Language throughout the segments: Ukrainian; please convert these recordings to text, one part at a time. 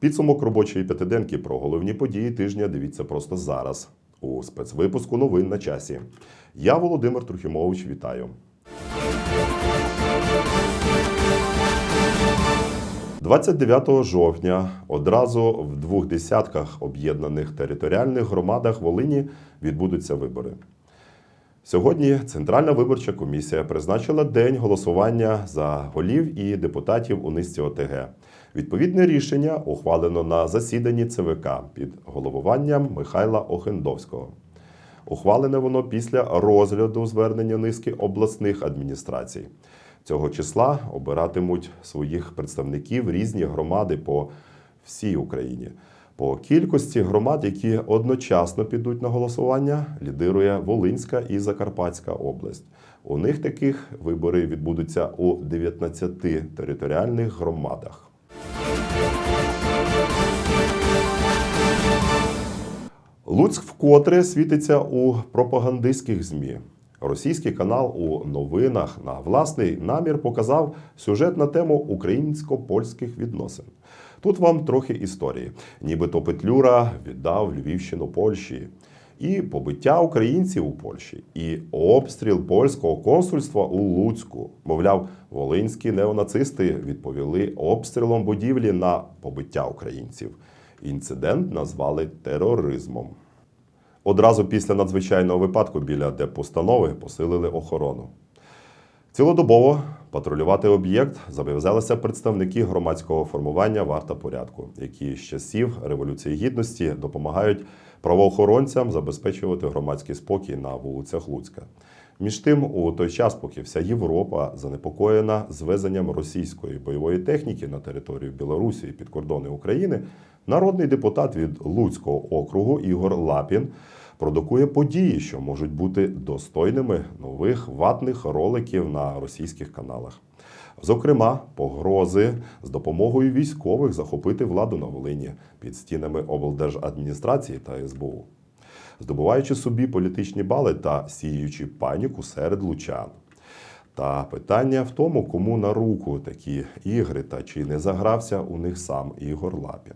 Підсумок робочої п'ятиденки про головні події тижня дивіться просто зараз у спецвипуску новин на часі. Я Володимир Трухімович. Вітаю. 29 жовтня одразу в двох десятках об'єднаних територіальних громадах Волині відбудуться вибори. Сьогодні Центральна виборча комісія призначила день голосування за голів і депутатів у низці ОТГ. Відповідне рішення ухвалено на засіданні ЦВК під головуванням Михайла Охендовського. Ухвалене воно після розгляду звернення низки обласних адміністрацій. Цього числа обиратимуть своїх представників різні громади по всій Україні. По кількості громад, які одночасно підуть на голосування, лідирує Волинська і Закарпатська область. У них таких вибори відбудуться у 19 територіальних громадах. Луцьк вкотре світиться у пропагандистських ЗМІ. Російський канал у новинах на власний намір показав сюжет на тему українсько-польських відносин. Тут вам трохи історії. Нібито Петлюра віддав Львівщину Польщі, і побиття українців у Польщі, і обстріл польського консульства у Луцьку. Мовляв, волинські неонацисти відповіли обстрілом будівлі на побиття українців. Інцидент назвали тероризмом. Одразу після надзвичайного випадку біля депостанови посилили охорону. Цілодобово патрулювати об'єкт зобов'язалися представники громадського формування варта порядку, які з часів Революції Гідності допомагають правоохоронцям забезпечувати громадський спокій на вулицях Луцька. Між тим, у той час, поки вся Європа занепокоєна звезенням російської бойової техніки на територію Білорусі і під кордони України, народний депутат від Луцького округу Ігор Лапін продукує події, що можуть бути достойними нових ватних роликів на російських каналах. Зокрема, погрози з допомогою військових захопити владу на Волині під стінами облдержадміністрації та СБУ, здобуваючи собі політичні бали та сіючи паніку серед лучан. Та питання в тому, кому на руку такі ігри та чи не загрався у них сам Ігор Лапін.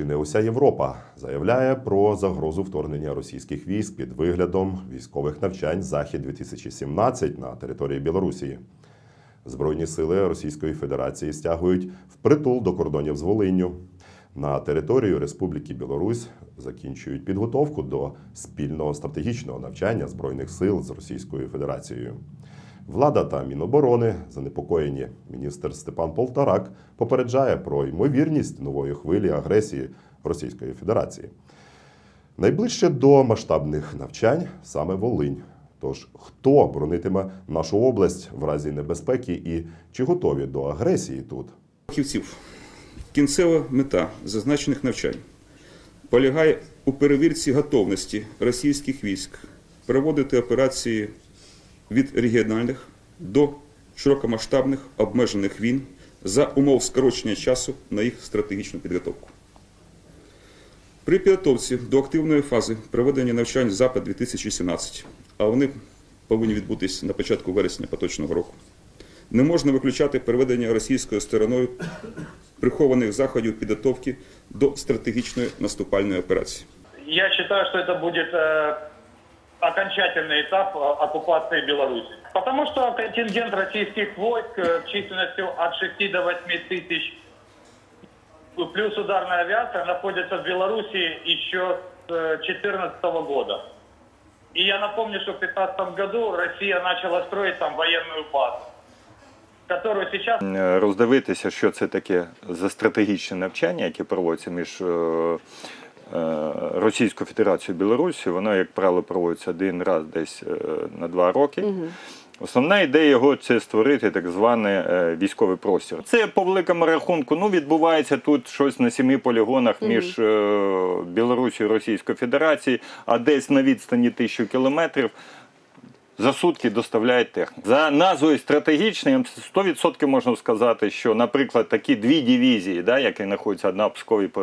Чи не уся Європа заявляє про загрозу вторгнення російських військ під виглядом військових навчань Захід 2017 на території Білорусі? Збройні сили Російської Федерації стягують впритул до кордонів з Волинню. На територію Республіки Білорусь закінчують підготовку до спільного стратегічного навчання збройних сил з Російською Федерацією. Влада та Міноборони занепокоєні. Міністр Степан Полторак попереджає про ймовірність нової хвилі агресії Російської Федерації. Найближче до масштабних навчань саме Волинь. Тож хто бронитиме нашу область в разі небезпеки і чи готові до агресії тут? фахівців. Кінцева мета зазначених навчань полягає у перевірці готовності російських військ проводити операції від регіональних до широкомасштабних обмежених війн за умов скорочення часу на їх стратегічну підготовку. При підготовці до активної фази проведення навчань Запад 2017, а вони повинні відбутись на початку вересня поточного року, не можна виключати проведення російською стороною прихованих заходів підготовки до стратегічної наступальної операції. Я что это будет э, окончательный этап э, оккупации Беларуси. Потому что контингент российских войск э, численностью от 6 до 8 тысяч плюс ударная авиация находится в Беларуси еще с 2014 года. И я напомню, что в 2015 году Россия начала строить там военную базу, которую сейчас Е, роздивитися, що це таке за стратегічне навчання, яке проводиться між е, Федерацію Російською Федерацією Білорусі. Воно, як правило, проводиться один раз десь е, на два роки. Основна ідея його це створити так званий е, військовий простір. Це по великому рахунку ну, відбувається тут щось на семи полігонах між е, Білорусією і Російською Федерацією, а десь на відстані тисячу кілометрів за сутки доставляють техніку. За назвою стратегічною 100% можна сказати, що, наприклад, такі дві дивізії, да, які знаходяться одна в Пскові е,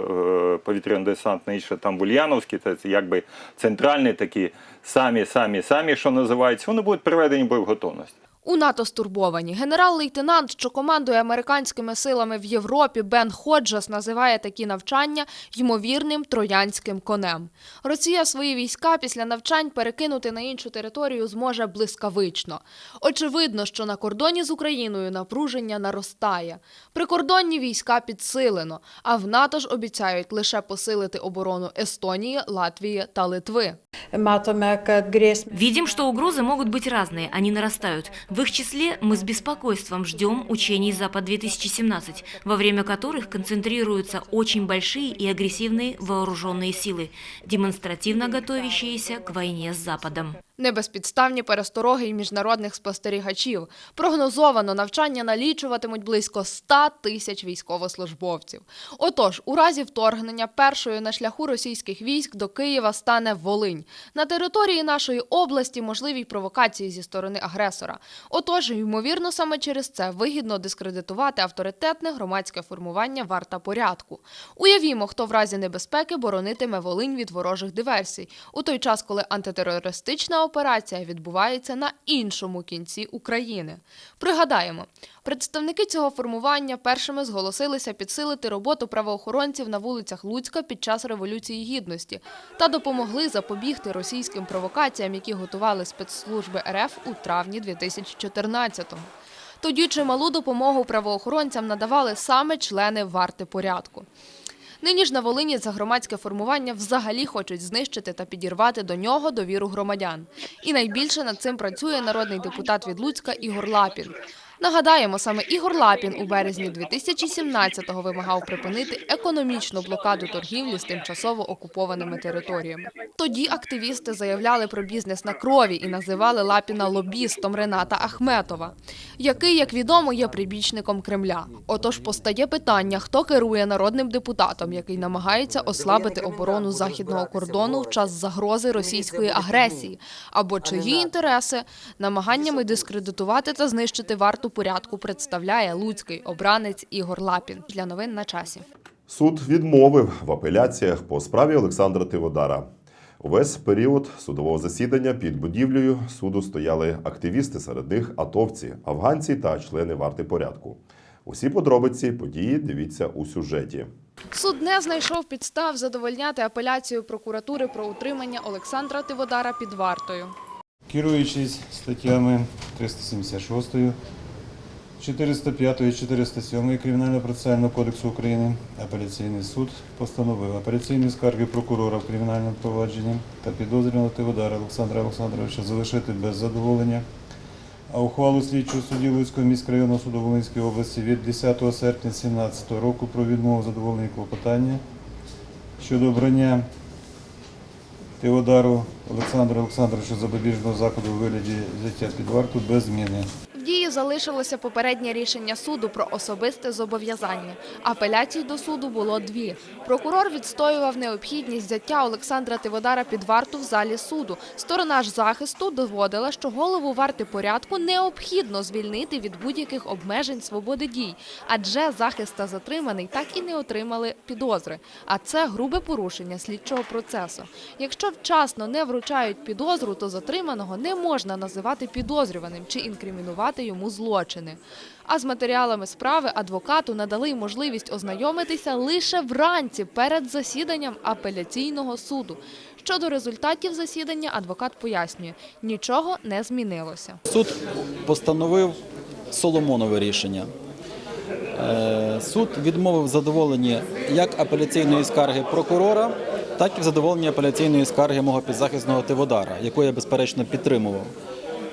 повітряно-десантна, інша там в Ульяновській, це якби центральні такі самі, самі, самі, що називається, вони будуть приведені в боєготовність. У НАТО стурбовані. Генерал-лейтенант, що командує американськими силами в Європі, Бен Ходжес називає такі навчання ймовірним троянським конем. Росія свої війська після навчань перекинути на іншу територію зможе блискавично. Очевидно, що на кордоні з Україною напруження наростає. Прикордонні війська підсилено, а в НАТО ж обіцяють лише посилити оборону Естонії, Латвії та Литви. Видим, что угрозы могут быть разные, они нарастают. В их числе мы с беспокойством ждем учений «Запад-2017», во время которых концентрируются очень большие и агрессивные вооруженные силы, демонстративно готовящиеся к войне с Западом. Небезпідставні перестороги й міжнародних спостерігачів. Прогнозовано навчання налічуватимуть близько 100 тисяч військовослужбовців. Отож, у разі вторгнення першою на шляху російських військ до Києва стане Волинь. На території нашої області можливі провокації зі сторони агресора. Отож, ймовірно, саме через це вигідно дискредитувати авторитетне громадське формування варта порядку. Уявімо, хто в разі небезпеки боронитиме Волинь від ворожих диверсій, у той час, коли антитерористична операція відбувається на іншому кінці України. Пригадаємо, представники цього формування першими зголосилися підсилити роботу правоохоронців на вулицях Луцька під час Революції Гідності та допомогли запобігти російським провокаціям, які готували спецслужби РФ у травні 2014-го. Тоді чималу допомогу правоохоронцям надавали саме члени варти порядку. Нині ж на Волині за громадське формування взагалі хочуть знищити та підірвати до нього довіру громадян. І найбільше над цим працює народний депутат від Луцька Ігор Лапін. Нагадаємо, саме Ігор Лапін у березні 2017-го вимагав припинити економічну блокаду торгівлі з тимчасово окупованими територіями. Тоді активісти заявляли про бізнес на крові і називали Лапіна лобістом Рената Ахметова, який, як відомо, є прибічником Кремля. Отож постає питання, хто керує народним депутатом, який намагається ослабити оборону західного кордону в час загрози російської агресії, або чиї інтереси намаганнями дискредитувати та знищити варту порядку представляє луцький обранець Ігор Лапін. Для новин на часі. Суд відмовив в апеляціях по справі Олександра Тиводара. Увесь період судового засідання під будівлею суду стояли активісти, серед них атовці, афганці та члени варти порядку. Усі подробиці події дивіться у сюжеті. Суд не знайшов підстав задовольняти апеляцію прокуратури про утримання Олександра Тиводара під вартою. Керуючись статтями 376, 405 і 407 Кримінального процесуального кодексу України, апеляційний суд постановив апеляційні скарги прокурора в кримінальному провадженні та підозрюваного Тиводара Олександра Олександровича залишити без задоволення, а ухвалу слідчого судді Луцького міськрайонного суду Волинської області від 10 серпня 2017 року про відмову задоволення клопотання щодо обрання Теодару Олександру Олександровичу запобіжного заходу у вигляді взяття під варту без зміни. Дії залишилося попереднє рішення суду про особисте зобов'язання. Апеляцій до суду було дві. Прокурор відстоював необхідність взяття Олександра Тиводара під варту в залі суду. Сторона ж захисту доводила, що голову варти порядку необхідно звільнити від будь-яких обмежень свободи дій, адже захист та затриманий так і не отримали підозри. А це грубе порушення слідчого процесу. Якщо вчасно не вручають підозру, то затриманого не можна називати підозрюваним чи інкримінувати йому злочини. А з матеріалами справи адвокату надали можливість ознайомитися лише вранці перед засіданням апеляційного суду. Щодо результатів засідання, адвокат пояснює, нічого не змінилося. Суд постановив Соломонове рішення. Е, Суд відмовив в задоволенні як апеляційної скарги прокурора, так і в задоволенні апеляційної скарги мого підзахисного Тиводара, яку я безперечно підтримував.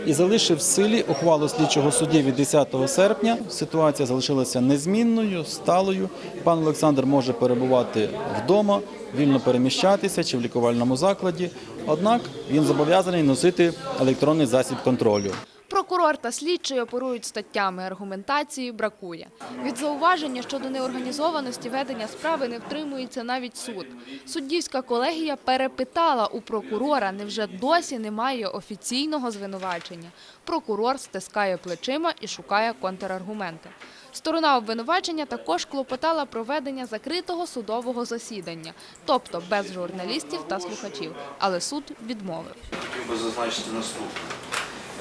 І залишив в силі ухвалу слідчого судді від 10 серпня. Ситуація залишилася незмінною, сталою. Пан Олександр може перебувати вдома, вільно переміщатися чи в лікувальному закладі. Однак він зобов'язаний носити електронний засіб контролю. Прокурор та слідчий оперують статтями, аргументації бракує. Від зауваження щодо неорганізованості ведення справи не втримується навіть суд. Суддівська колегія перепитала у прокурора, невже досі немає офіційного звинувачення. Прокурор стискає плечима і шукає контраргументи. Сторона обвинувачення також клопотала про ведення закритого судового засідання, тобто без журналістів та слухачів, але суд відмовив. хотів би зазначити наступне.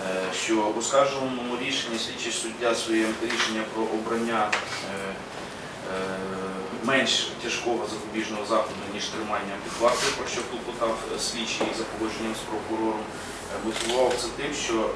Е, що у скаржуваному рішенні слідчий суддя своє рішення про обрання е, е, менш тяжкого запобіжного заходу, ніж тримання під про що клопотав слідчий за погодженням з прокурором, мотивував це тим, що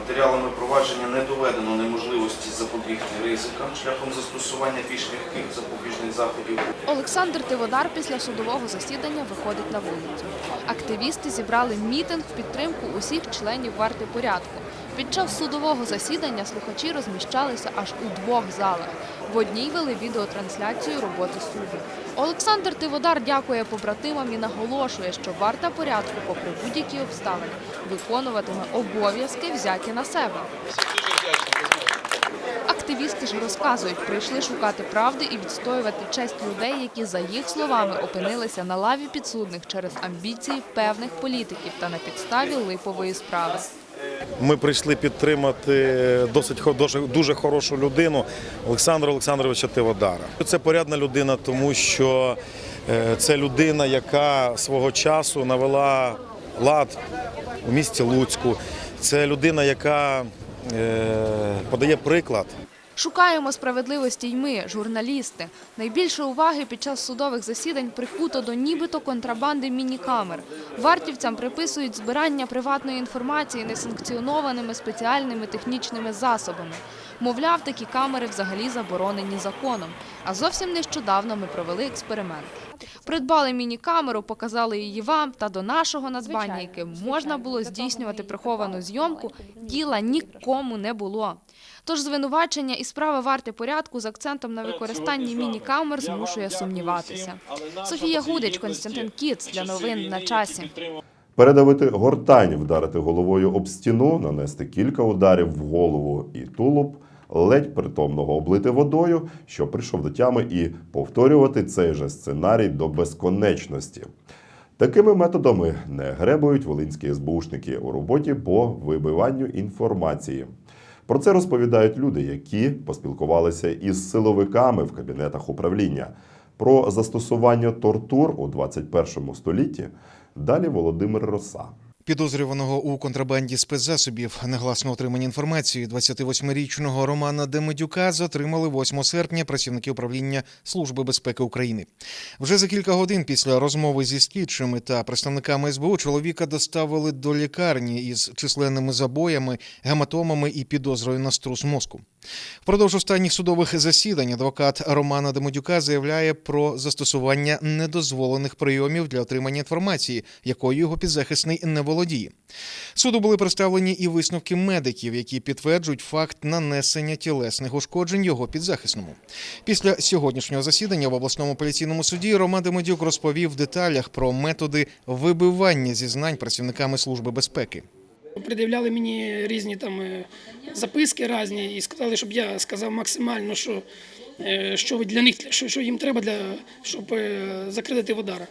матеріалами провадження не доведено неможливості запобігти ризикам шляхом застосування більш м'яких запобіжних заходів Олександр Тиводар після судового засідання виходить на вулицю. Активісти зібрали мітинг в підтримку усіх членів варти порядку. Під час судового засідання слухачі розміщалися аж у двох залах. В одній вели відеотрансляцію роботи суду. Олександр Тиводар дякує побратимам і наголошує, що варта порядку, попри будь-які обставини, виконуватиме обов'язки, взяті на себе. Активісти ж розказують, прийшли шукати правди і відстоювати честь людей, які, за їх словами, опинилися на лаві підсудних через амбіції певних політиків та на підставі липової справи. Ми прийшли підтримати досить дуже хорошу людину Олександра Олександровича Тиводара. Це порядна людина, тому що е, це людина, яка свого часу навела лад у місті Луцьку. Це людина, яка е, подає приклад. Шукаємо справедливості й ми, журналісти. Найбільше уваги під час судових засідань прикуто до нібито контрабанди мінікамер. Вартівцям приписують збирання приватної інформації несанкціонованими спеціальними технічними засобами. Мовляв, такі камери взагалі заборонені законом. А зовсім нещодавно ми провели експеримент. Придбали міні-камеру, показали її вам та до нашого надбання, яким можна було здійснювати приховану зйомку, діла нікому не було. Тож звинувачення і справи варти порядку з акцентом на використанні міні-камер змушує сумніватися. Софія Гудич, Константин Кіц для новин на часі. Передавити гортань, вдарити головою об стіну, нанести кілька ударів в голову і тулуб, ледь притомного облити водою, що прийшов до тями, і повторювати цей же сценарій до безконечності. Такими методами не гребують волинські СБУшники у роботі по вибиванню інформації. Про це розповідають люди, які поспілкувалися із силовиками в кабінетах управління. Про застосування тортур у 21 столітті далі Володимир Роса. Підозрюваного у контрабанді спецзасобів негласно отримані інформації 28-річного Романа Демидюка затримали 8 серпня працівники управління Служби безпеки України. Вже за кілька годин після розмови зі слідчими та представниками СБУ чоловіка доставили до лікарні із численними забоями, гематомами і підозрою на струс мозку. Впродовж останніх судових засідань адвокат Романа Демидюка заявляє про застосування недозволених прийомів для отримання інформації, якою його підзахисний не володіє. Суду були представлені і висновки медиків, які підтверджують факт нанесення тілесних ушкоджень його підзахисному. Після сьогоднішнього засідання в обласному апеляційному суді Роман Демидюк розповів в деталях про методи вибивання зізнань працівниками служби безпеки. Придивляли мені різні там е, записки різні і сказали, щоб я сказав максимально, що, е, що для них що, що їм треба для щоб е, закрити Водара.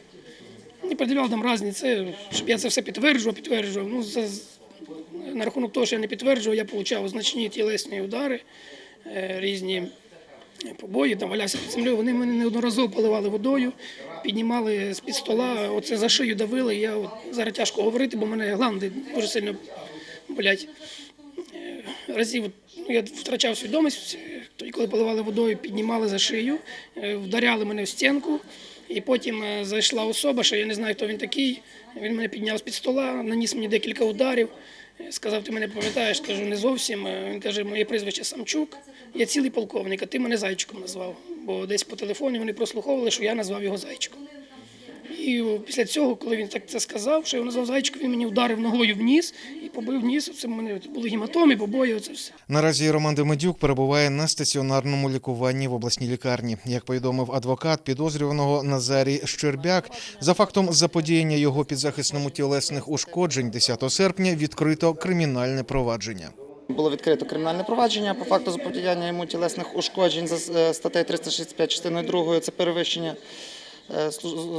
І придивляли там різні це, щоб я це все підтверджував, підтверджував. Ну, за, на рахунок того, що я не підтверджував, я отримав значні тілесні удари, е, різні побої, там валявся під землею. Вони мене неодноразово поливали водою, піднімали з-під стола, оце за шию давили. Я от, зараз тяжко говорити, бо мене гланди дуже сильно болять. Е, Разів ну, я втрачав свідомість, тоді, коли поливали водою, піднімали за шию, е, вдаряли мене в стінку. І потім е, зайшла особа, що я не знаю, хто він такий. Він мене підняв з-під стола, наніс мені декілька ударів. Е, Сказав, ти мене пам'ятаєш, кажу, не зовсім. Е, Він каже, моє прізвище Самчук, я цілий полковник, а ти мене зайчиком назвав. Бо десь по телефоні вони прослуховували, що я назвав його зайчиком. І після цього, коли він так це сказав, що я його назвав зайчиком, він мені ударив ногою в ніс побив ніс. Оце в мене були гематоми, побої, оце все. Наразі Роман Демидюк перебуває на стаціонарному лікуванні в обласній лікарні. Як повідомив адвокат підозрюваного Назарій Щербяк, за фактом заподіяння його підзахисному тілесних ушкоджень 10 серпня відкрито кримінальне провадження. Було відкрито кримінальне провадження по факту заподіяння йому тілесних ушкоджень за е, статтею 365 частиною 2 це перевищення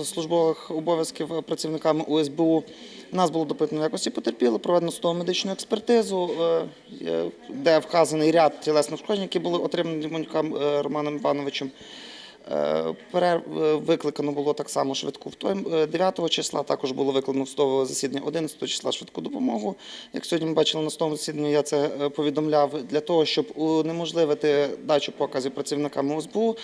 службових обов'язків працівниками УСБУ. Нас було допитано в якості потерпіло, проведено судово медичну експертизу, е, е, де вказаний ряд тілесних ушкоджень, які були отримані Демонюком е, Романом Івановичем. Е, Викликано було так само швидку в той е, 9 числа. Також було викликано в судове засідання 11 числа швидку допомогу. Як сьогодні ми бачили на судовому засіданні, я це е, повідомляв для того, щоб унеможливити дачу показів працівникам СБУ,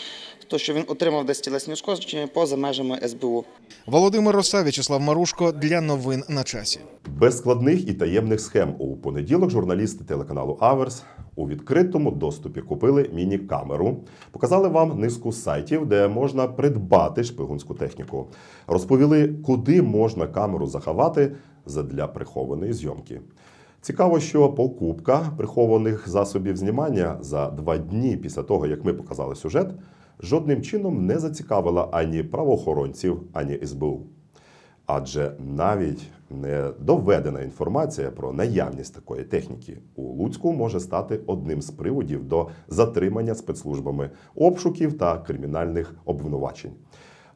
то що він отримав десь тілесні ушкодження поза межами СБУ. Володимир Роса, В'ячеслав Марушко для новин на часі. Без складних і таємних схем у понеділок журналісти телеканалу Аверс у відкритому доступі купили міні-камеру, показали вам низку сайтів, де можна придбати шпигунську техніку. Розповіли, куди можна камеру заховати задля прихованої зйомки. Цікаво, що покупка прихованих засобів знімання за два дні після того, як ми показали сюжет, жодним чином не зацікавила ані правоохоронців, ані СБУ. Адже навіть доведена інформація про наявність такої техніки у Луцьку може стати одним з приводів до затримання спецслужбами обшуків та кримінальних обвинувачень.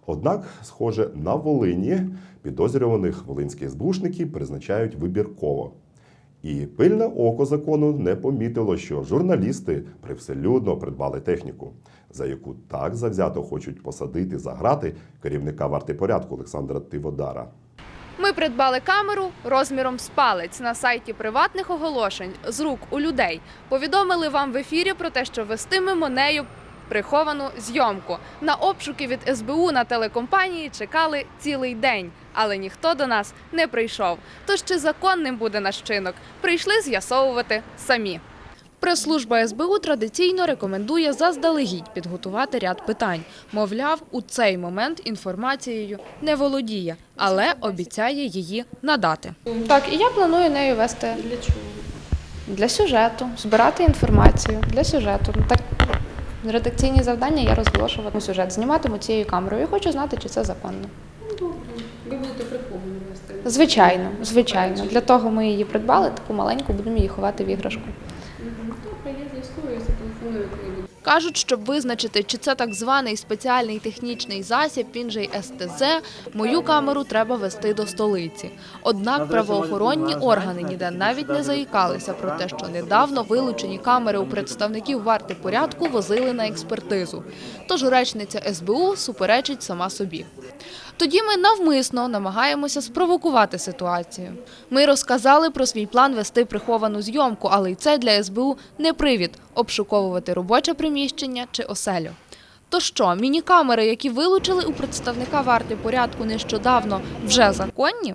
Однак, схоже, на Волині підозрюваних волинські СБУшники призначають вибірково. І пильне око закону не помітило, що журналісти привселюдно придбали техніку, за яку так завзято хочуть посадити за грати керівника варти порядку Олександра Тиводара. Ми придбали камеру розміром з палець на сайті приватних оголошень з рук у людей. Повідомили вам в ефірі про те, що вестимемо нею приховану зйомку. На обшуки від СБУ на телекомпанії чекали цілий день, але ніхто до нас не прийшов. Тож чи законним буде наш чинок? Прийшли з'ясовувати самі. Прес-служба СБУ традиційно рекомендує заздалегідь підготувати ряд питань. Мовляв, у цей момент інформацією не володіє, але обіцяє її надати. Так, і я планую нею вести для чого? Для сюжету, збирати інформацію для сюжету. Ну, Так редакційні завдання я розголошуватиму сюжет, зніматиму цією камерою. Я хочу знати, чи це законно. Ви будете приховані вести. Звичайно, звичайно. Для того ми її придбали, таку маленьку, будемо її ховати в іграшку. Кажуть, щоб визначити, чи це так званий спеціальний технічний засіб, він же й СТЗ, мою камеру треба вести до столиці. Однак правоохоронні органи ніде навіть не заїкалися про те, що недавно вилучені камери у представників варти порядку возили на експертизу. Тож речниця СБУ суперечить сама собі. Тоді ми навмисно намагаємося спровокувати ситуацію. Ми розказали про свій план вести приховану зйомку, але й це для СБУ не привід обшуковувати робоче приміщення чи оселю. То що, міні-камери, які вилучили у представника варти порядку нещодавно, вже законні?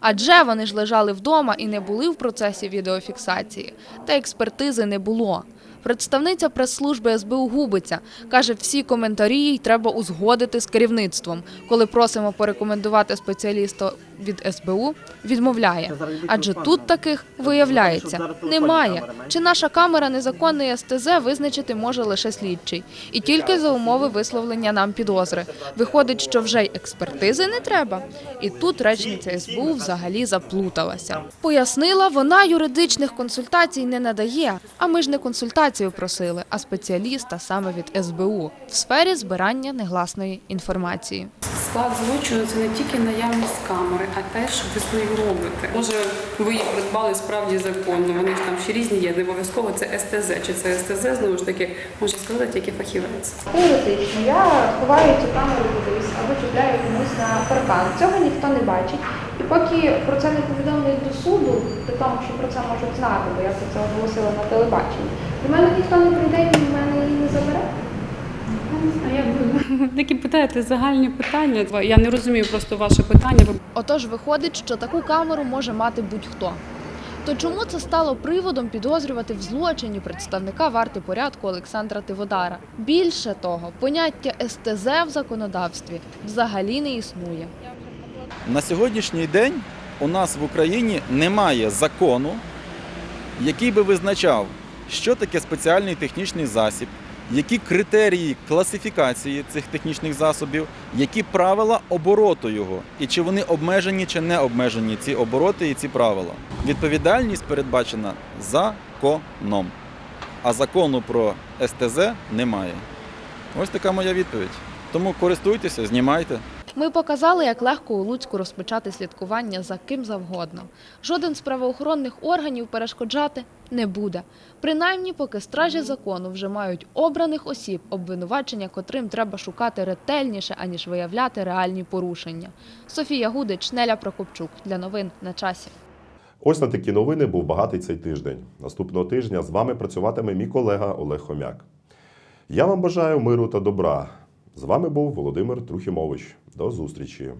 Адже вони ж лежали вдома і не були в процесі відеофіксації, та експертизи не було. Представниця прес-служби СБУ губиться. Каже, всі коментарі їй треба узгодити з керівництвом. Коли просимо порекомендувати спеціаліста від СБУ, відмовляє. Адже тут таких, виявляється, немає. Чи наша камера незаконний СТЗ визначити може лише слідчий. І тільки за умови висловлення нам підозри. Виходить, що вже й експертизи не треба. І тут речниця СБУ взагалі заплуталася. Пояснила, вона юридичних консультацій не надає, а ми ж не консультацію просили, а спеціаліста саме від СБУ в сфері збирання негласної інформації. Склад злочину це не тільки наявність камери, а те, що ви з нею робите. Може, ви її придбали справді законно. Вони ж там ще різні є. Не обов'язково це СТЗ. Чи це СТЗ знову ж таки може сказати тільки фахівець. Теоретично я ховаю цю камеру кудись або чіпляю комусь на паркан. Цього ніхто не бачить. І поки про це не повідомлять до суду, при тому, що про це можуть знати, бо я про це оголосила на телебаченні, до мене ніхто не прийде і в мене її не забере. Такі питаєте загальні питання? Я не розумію просто ваше питання. Отож, виходить, що таку камеру може мати будь-хто. То чому це стало приводом підозрювати в злочині представника варти порядку Олександра Тиводара? Більше того, поняття СТЗ в законодавстві взагалі не існує. На сьогоднішній день у нас в Україні немає закону, який би визначав, що таке спеціальний технічний засіб, які критерії класифікації цих технічних засобів, які правила обороту його, і чи вони обмежені чи не обмежені ці обороти і ці правила. Відповідальність передбачена законом, а закону про СТЗ немає. Ось така моя відповідь. Тому користуйтеся, знімайте. Ми показали, як легко у Луцьку розпочати слідкування за ким завгодно. Жоден з правоохоронних органів перешкоджати не буде. Принаймні, поки стражі закону вже мають обраних осіб, обвинувачення котрим треба шукати ретельніше, аніж виявляти реальні порушення. Софія Гудич, Неля Прокопчук. Для новин на часі. Ось на такі новини був багатий цей тиждень. Наступного тижня з вами працюватиме мій колега Олег Хомяк. Я вам бажаю миру та добра. З вами був Володимир Трухімович. До зустрічі.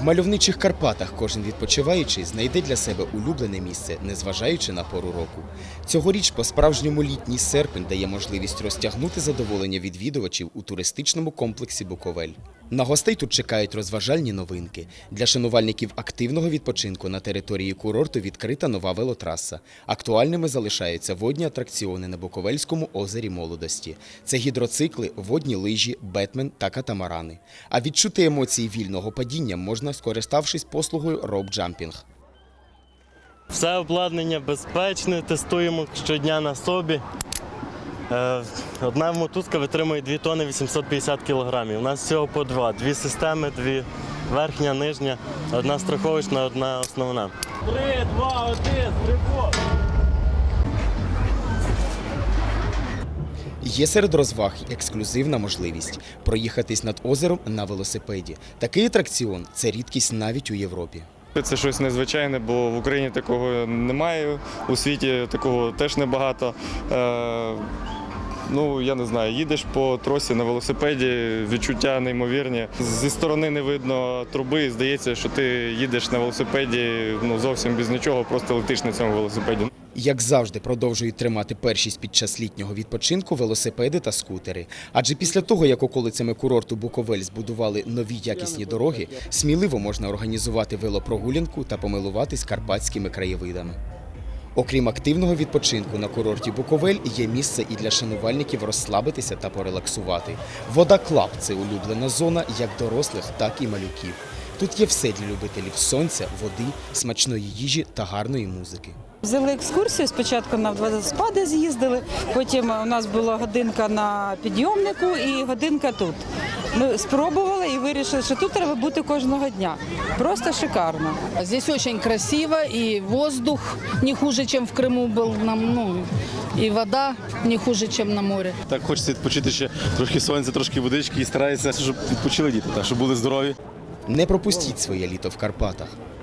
В мальовничих Карпатах кожен відпочиваючий знайде для себе улюблене місце, незважаючи на пору року. Цьогоріч по-справжньому літній серпень дає можливість розтягнути задоволення відвідувачів у туристичному комплексі Буковель. На гостей тут чекають розважальні новинки. Для шанувальників активного відпочинку на території курорту відкрита нова велотраса. Актуальними залишаються водні атракціони на Буковельському озері Молодості. Це гідроцикли, водні лижі, бетмен та катамарани. А відчути емоції вільного падіння можна, скориставшись послугою роп-джампінг. Все обладнання безпечне, тестуємо щодня на собі. Е, Одна мотузка витримує 2 тонни 850 кілограмів. У нас всього по два. Дві системи, дві верхня, нижня, одна страховочна, одна основна. Три, два, один, стрибок! Є серед розваг ексклюзивна можливість проїхатись над озером на велосипеді. Такий атракціон це рідкість навіть у Європі. Це щось незвичайне, бо в Україні такого немає, у світі такого теж небагато. Ну, я не знаю, їдеш по тросі на велосипеді, відчуття неймовірні. Зі сторони не видно труби, здається, що ти їдеш на велосипеді ну, зовсім без нічого, просто летиш на цьому велосипеді. Як завжди, продовжують тримати першість під час літнього відпочинку велосипеди та скутери. Адже після того, як околицями курорту Буковель збудували нові якісні дороги, сміливо можна організувати велопрогулянку та помилуватись карпатськими краєвидами. Окрім активного відпочинку на курорті Буковель, є місце і для шанувальників розслабитися та порелаксувати. Вода Клаб це улюблена зона як дорослих, так і малюків. Тут є все для любителів сонця, води, смачної їжі та гарної музики. Взяли екскурсію. Спочатку на водоспади з'їздили, потім у нас була годинка на підйомнику і годинка тут. Ми спробували і вирішили, що тут треба бути кожного дня. Просто шикарно. Здесь очень красиво, и воздух не хуже, чем в Крыму был, нам, ну, и вода не хуже, чем на море. Так хочеться відпочити ще трошки сонця, трошки водички і старається, щоб відпочили діти, так, щоб були здорові. Не пропустіть своє літо в Карпатах.